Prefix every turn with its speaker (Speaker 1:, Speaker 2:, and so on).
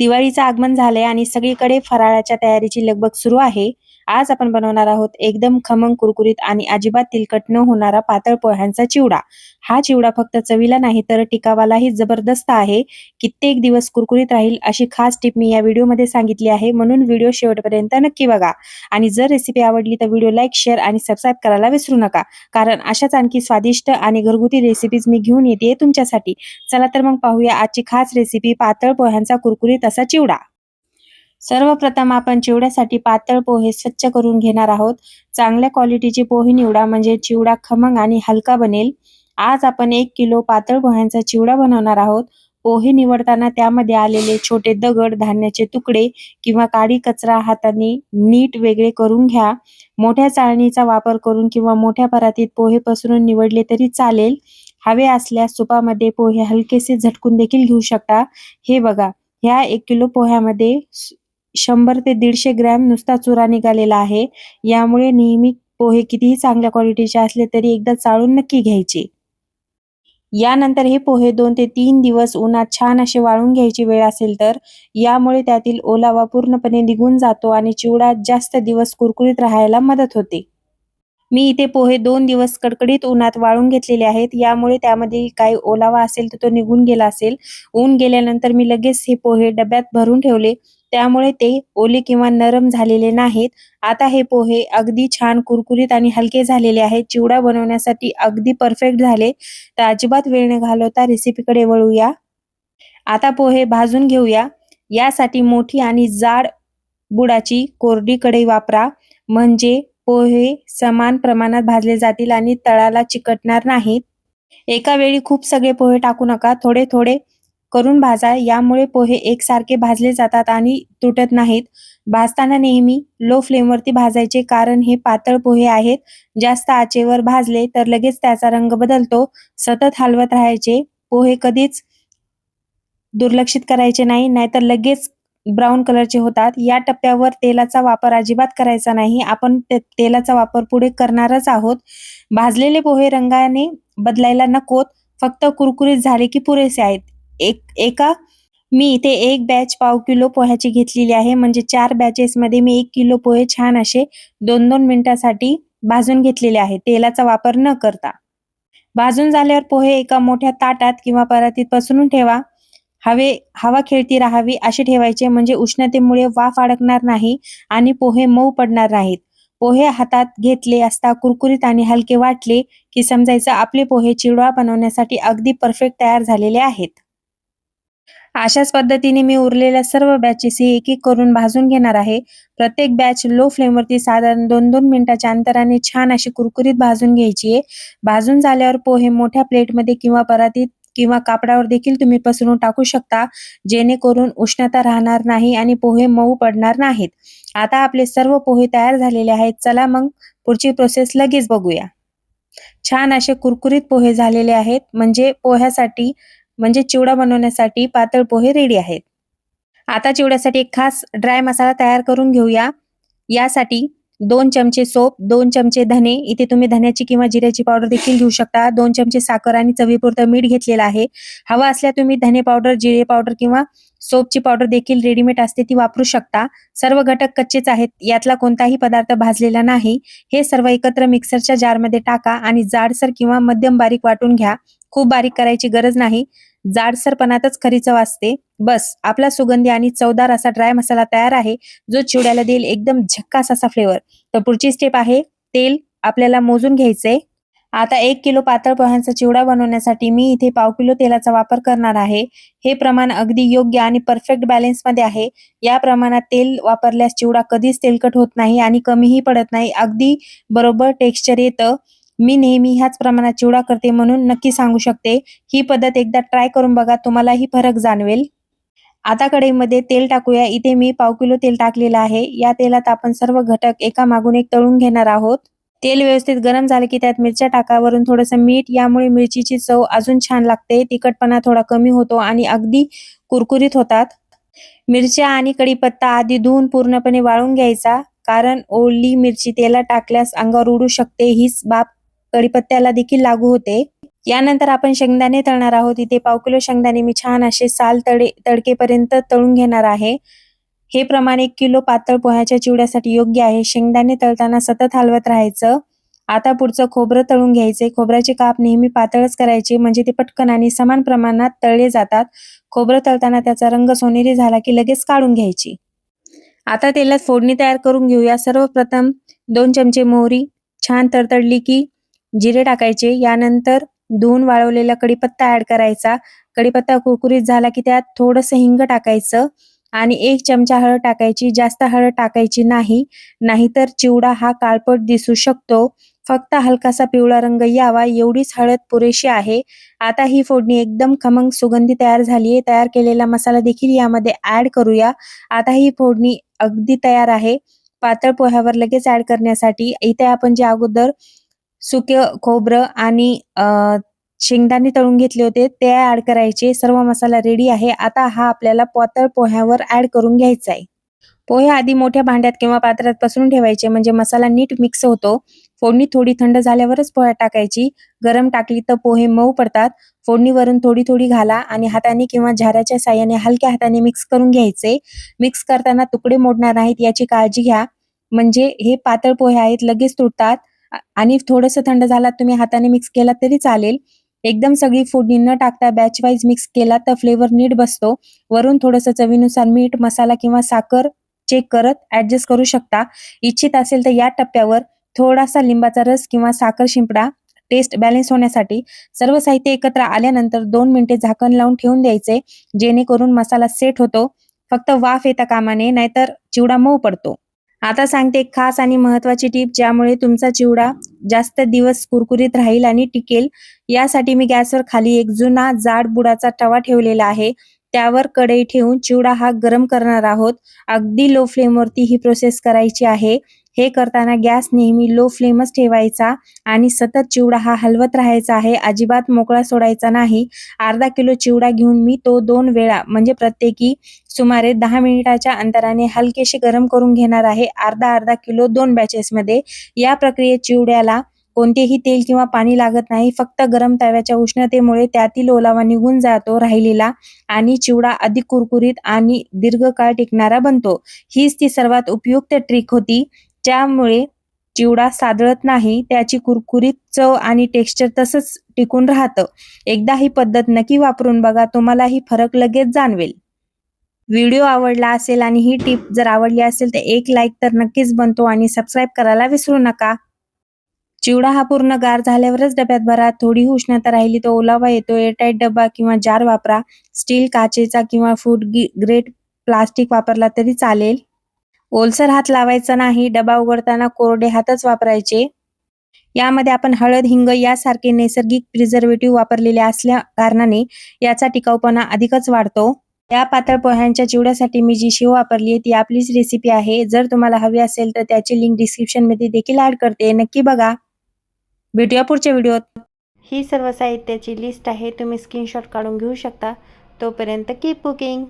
Speaker 1: दिवाळीचं आगमन झालंय आणि सगळीकडे फराळाच्या तयारीची लगबग सुरू आहे. आज आपण बनवणार आहोत एकदम खमंग कुरकुरीत आणि अजिबात तिलकट न होणारा पातळ पोह्यांचा चिवडा. हा चिवडा फक्त चवीला नाही तर टिकावालाही जबरदस्त आहे. कित्येक दिवस कुरकुरीत राहील अशी खास टिप मी या व्हिडिओमध्ये सांगितली आहे. म्हणून व्हिडिओ शेवटपर्यंत नक्की बघा. आणि जर रेसिपी आवडली तर व्हिडिओ लाईक शेअर आणि सबस्क्राईब करायला विसरू नका. कारण अशाच आणखी स्वादिष्ट आणि घरगुती रेसिपीज मी घेऊन येते तुमच्यासाठी. चला तर मग पाहूया आजची खास रेसिपी पातळ पोह्यांचा कुरकुरीत असा चिवडा. सर्वप्रथम आपण चिवड्यासाठी पातळ पोहे स्वच्छ करून घेणार आहोत. चांगल्या क्वालिटीचे पोहे निवडा म्हणजे चिवडा खमंग आणि हलका बनेल. आज आपण एक किलो पातळ पोह्यांचा चिवडा बनवणार आहोत. पोहे निवडताना त्यामध्ये आलेले छोटे दगड धान्याचे तुकडे किंवा काडी कचरा हाताने नीट वेगळे करून घ्या. मोठ्या चाळणीचा वापर करून किंवा मोठ्या परातीत पोहे पसरून निवडले तरी चालेल. हवे असल्यास सुपामध्ये पोहे हलकेसे झटकून देखील घेऊ शकता. हे बघा ह्या एक किलो पोह्यामध्ये शंभर ते दीडशे ग्रॅम नुसता चुरा निघालेला आहे. यामुळे नेहमी पोहे कितीही चांगल्या क्वालिटीचे असले तरी एकदा चाळून नक्की घ्यायचे. यानंतर हे पोहे दोन ते तीन दिवस उन्हात छान असे वाळून घ्यायची वेळ असेल तर यामुळे त्यातील ओलावा पूर्णपणे निघून जातो आणि चिवडा जास्त दिवस कुरकुरीत राहायला मदत होते. मी इथे पोहे दोन दिवस कडकडीत उन्हात वाळून घेतलेले आहेत. यामुळे त्यामध्ये काही ओलावा असेल तर तो निघून गेला असेल. ऊन गेल्यानंतर मी लगेच हे पोहे डब्यात भरून ठेवले. त्यामुळे ते ओले किंवा नरम झालेले नाहीत. आता हे पोहे अगदी छान कुरकुरीत आणि हलके झालेले आहेत. चिवडा बनवण्यासाठी अगदी परफेक्ट झाले. तर अजिबात वेळ न घालवता रेसिपीकडे वळूया. आता पोहे भाजून घेऊया. यासाठी मोठी आणि जाड बुडाची कोरडी कढई वापरा. म्हणजे पोहे समान प्रमाणात भाजले जातील आणि तळाला चिकटणार नाहीत. एका वेळी खूप सगळे पोहे टाकू नका. थोडे थोडे करून भाजा यामुळे पोहे एकसारखे भाजले जातात आणि तुटत नाहीत. भाजताना नेहमी लो फ्लेमवरती भाजायचे कारण हे पातळ पोहे आहेत. जास्त आचेवर भाजले तर लगेच त्याचा रंग बदलतो. सतत हलवत राहायचे. पोहे कधीच दुर्लक्षित करायचे नाही नाहीतर लगेच ब्राऊन कलरचे होतात. या टप्प्यावर तेलाचा वापर अजिबात करायचा नाही. आपण ते तेलाचा वापर पुढे करणारच आहोत. भाजलेले पोहे रंगाने बदलायला नकोत. फक्त कुरकुरीत झाले की पुरेसे आहेत. एक एका मी इथे एक बॅच पाव किलो पोह्याची घेतलेली आहे. म्हणजे चार बॅचेस मध्ये मी एक किलो पोहे छान असे दोन दोन मिनिटासाठी भाजून घेतलेले आहे. तेलाचा वापर न करता. भाजून झाल्यावर पोहे एका मोठ्या ताटात किंवा परातीत पसरून ठेवा. हवे हवा खेळती राहावी असे ठेवायचे. म्हणजे उष्णतेमुळे वाफ अडकणार नाही आणि पोहे मऊ पडणार नाहीत. पोहे हातात घेतले असता कुरकुरीत आणि हलके वाटले की समजायचं आपले पोहे चिवडा बनवण्यासाठी अगदी परफेक्ट तयार झालेले आहेत. अशाच पद्धतीने मी उरलेल्या सर्व बॅचेस ही एक एक करून भाजून घेणार आहे. प्रत्येक बॅच लो फ्लेमवरती साधारण दोन दोन मिनिटाच्या अंतराने छान अशी कुरकुरीत भाजून घ्यायची आहे. भाजून झाल्यावर पोहे मोठ्या प्लेटमध्ये किंवा परातीत किंवा कापडावर देखील तुम्ही पसरून टाकू शकता. जेणेकरून उष्णता राहणार नाही आणि पोहे मऊ पडणार नाहीत. आता आपले सर्व पोहे तयार झालेले आहेत. चला मग पुढची प्रोसेस लगेच बघूया. छान असे कुरकुरीत पोहे झालेले आहेत. म्हणजे पोह्यासाठी म्हणजे चिवडा बनवण्यासाठी पातळ पोहे रेडी आहेत. आता चिवड्यासाठी एक खास ड्राय मसाला तयार करून घेऊया. यासाठी दोन चमचे सोप दोन चमचे धने. इथे तुम्ही धन्याची किंवा जिऱ्याची पावडर देखील घेऊ शकता. दोन चमचे साखर आणि चवीपुरतं मीठ घेतलेलं आहे. हवा असल्या तुम्ही धने पावडर जिरे पावडर किंवा सोपची पावडर देखील रेडीमेड असते ती वापरू शकता. सर्व घटक कच्चेच आहेत. यातला कोणताही पदार्थ भाजलेला नाही. हे सर्व एकत्र मिक्सरच्या जारमध्ये टाका आणि जाडसर किंवा मध्यम बारीक वाटून घ्या. खूप बारीक करायची गरज नाही. जाडसरपणातच खरी चव असते. बस आपला सुगंधी आणि चवदार असा ड्राय मसाला तयार आहे जो चिवड्याला देईल एकदम झक्कास असा फ्लेवर तर पुढची स्टेप आहे तेल आपल्याला मोजून घ्यायचंय. आता एक किलो पातळ पोह्यांचा चिवडा बनवण्यासाठी मी इथे पाव किलो तेलाचा वापर करणार आहे. हे प्रमाण अगदी योग्य आणि परफेक्ट बॅलेन्समध्ये आहे. या प्रमाणात तेल वापरल्यास चिवडा कधीच तेलकट होत नाही आणि कमीही पडत नाही. अगदी बरोबर टेक्स्चर येतं. मी नेहमी ह्याच प्रमाणात चिवडा करते म्हणून नक्की सांगू शकते. ही पद्धत एकदा ट्राय करून बघा तुम्हालाही फरक जाणवेल. आता कढईमध्ये तेल टाकूया. इथे मी पाव किलो तेल टाकलेलं आहे. या तेलात आपण सर्व घटक एका मागून एक तळून घेणार आहोत. तेल व्यवस्थित गरम झाले की त्यात मिरच्या टाकावरून थोडंसं मीठ यामुळे मिरचीची चव अजून छान लागते. तिखटपणा थोडा कमी होतो आणि अगदी कुरकुरीत होतात. मिरच्या आणि कढीपत्ता आधी धुवून पूर्णपणे वाळून घ्यायचा. कारण ओली मिरची तेलात टाकल्यास अंगावर उडू शकते. हीच बाब कडीपत्त्याला देखील लागू होते. यानंतर आपण शेंगदाणे तळणार आहोत. इथे पाव किलो शेंगदाणे मी छान असे साल तडे तडकेपर्यंत तळून घेणार आहे. हे प्रमाण एक किलो पातळ पोह्याच्या चिवड्यासाठी योग्य आहे. शेंगदाणे तळताना सतत हलवत राहायचं. आता पुढचं खोबरं तळून घ्यायचे. खोबऱ्याचे काप नेहमी पातळच करायचे. म्हणजे ते पटकन आणि समान प्रमाणात तळले जातात. खोबरं तळताना त्याचा रंग सोनेरी झाला की लगेच काढून घ्यायची. आता तेलात फोडणी तयार करून घेऊया. सर्वप्रथम दोन चमचे मोहरी. छान तडतडली की जिरे टाकायचे यानंतर दोन वाळवलेला कडीपत्ता ऍड करायचा. कढीपत्ता कुरकुरीत झाला की त्यात थोडंसं हिंग टाकायचं आणि एक चमचा हळद टाकायची. जास्त हळद टाकायची नाही नाहीतर चिवडा हा काळपट दिसू शकतो. फक्त हलकासा पिवळा रंग यावा एवढीच हळद पुरेशी आहे. आता ही फोडणी एकदम खमंग सुगंधी तयार झाली आहे तयार केलेला मसाला देखील यामध्ये ऍड करूया. आता ही फोडणी अगदी तयार आहे. पातळ पोह्यावर लगेच ऍड करण्यासाठी इथे आपण जे अगोदर सुके खोबरं आणि अ, शेंगदाणे तळून घेतले होते. ते ऍड करायचे. सर्व मसाला रेडी आहे. आता हा आपल्याला पातळ पोह्यावर ऍड करून घ्यायचा आहे. पोहे आधी मोठ्या भांड्यात किंवा पात्रात पसरून ठेवायचे. म्हणजे मसाला नीट मिक्स होतो. फोडणी थोडी थंड झाल्यावरच पोह्या टाकायची. गरम टाकली तर पोहे मऊ पडतात. फोडणीवरून थोडी थोडी घाला आणि हाताने किंवा झाऱ्याच्या साह्याने हलक्या हाताने मिक्स करून घ्यायचे. मिक्स करताना तुकडे मोडणार नाहीत याची काळजी घ्या. म्हणजे हे पातळ पोहे आहेत लगेच तुटतात. आणि थोडंसं थंड झाला तुम्ही हाताने मिक्स केला तरी चालेल. एकदम सगळी फोडणी न टाकता बॅच वाईज मिक्स केला तर फ्लेवर नीट बसतो. वरून थोडंसं चवीनुसार मीठ मसाला किंवा साखर चेक करत ऍडजस्ट करू शकता. इच्छित असेल तर या टप्प्यावर थोडासा लिंबाचा रस किंवा साखर शिंपडा टेस्ट बॅलन्स होण्यासाठी सर्व साहित्य एकत्र आल्यानंतर दोन मिनिटे झाकण लावून ठेवून द्यायचे जेणेकरून मसाला सेट होतो. फक्त वाफ येता कामाने नाहीतर चिवडा मऊ पडतो. आता सांगते एक खास आणि महत्वाची टीप ज्यामुळे तुमचा चिवडा जास्त दिवस कुरकुरीत राहील आणि टिकेल यासाठी मी गॅसवर खाली एक जुना जाड बुडाचा तवा ठेवलेला आहे. त्यावर कढई ठेवून चिवडा हा गरम करणार आहोत. अगदी लो फ्लेमवरती ही प्रोसेस करायची आहे. हे करताना गॅस नेहमी लो फ्लेमच ठेवायचा आणि सतत चिवडा हा हलवत राहायचा आहे. अजिबात मोकळा सोडायचा नाही. अर्धा किलो चिवडा घेऊन मी तो दोन वेळा म्हणजे प्रत्येकी सुमारे दहा मिनिटाच्या अंतराने हलकेसे गरम करून घेणार आहे. अर्धा अर्धा किलो दोन बॅचेस मध्ये. या प्रक्रियेत चिवड्याला कोणतेही तेल किंवा पाणी लागत नाही. फक्त गरम तव्याच्या उष्णतेमुळे त्यातील ओलावा निघून जातो राहिलेला आणि चिवडा अधिक कुरकुरीत आणि दीर्घकाळ टिकणारा बनतो. हीच ती सर्वात उपयुक्त ट्रिक होती. ज्यामुळे चिवडा सादळत नाही त्याची कुरकुरीत चव आणि टेक्स्चर तसंच टिकून राहतं. एकदा ही पद्धत नक्की वापरून बघा तुम्हाला ही फरक लगेच जाणवेल. व्हिडिओ आवडला असेल आणि ही टीप जर आवडली असेल तर एक लाईक तर नक्कीच बनतो आणि सबस्क्राईब करायला विसरू नका. चिवडा हा पूर्ण गार झाल्यावरच डब्यात भरा थोडी उष्णता राहिली तर ओलावा येतो एअरटाईट डबा किंवा जार वापरा. स्टील काचेचा किंवा फूड ग्रेट प्लास्टिक वापरला तरी चालेल. ओलसर हात लावायचा नाही डबा उघडताना कोरडे हातच वापरायचे. यामध्ये आपण हळद हिंग यासारखे नैसर्गिक प्रिझर्वेटिव्ह वापरलेले असल्या कारणाने याचा टिकाऊपणा अधिकच वाढतो. या पातळ पोह्यांच्या चिवड्यासाठी मी जी शेव वापरली आहे ती आपलीच रेसिपी आहे. जर तुम्हाला हवी असेल तर त्याची लिंक डिस्क्रिप्शनमध्ये देखील ऍड करते. नक्की बघा. भेटूया पुढच्या व्हिडिओत. ही सर्व साहित्याची लिस्ट आहे तुम्ही स्क्रीनशॉट काढून घेऊ शकता. तोपर्यंत कीप कुकिंग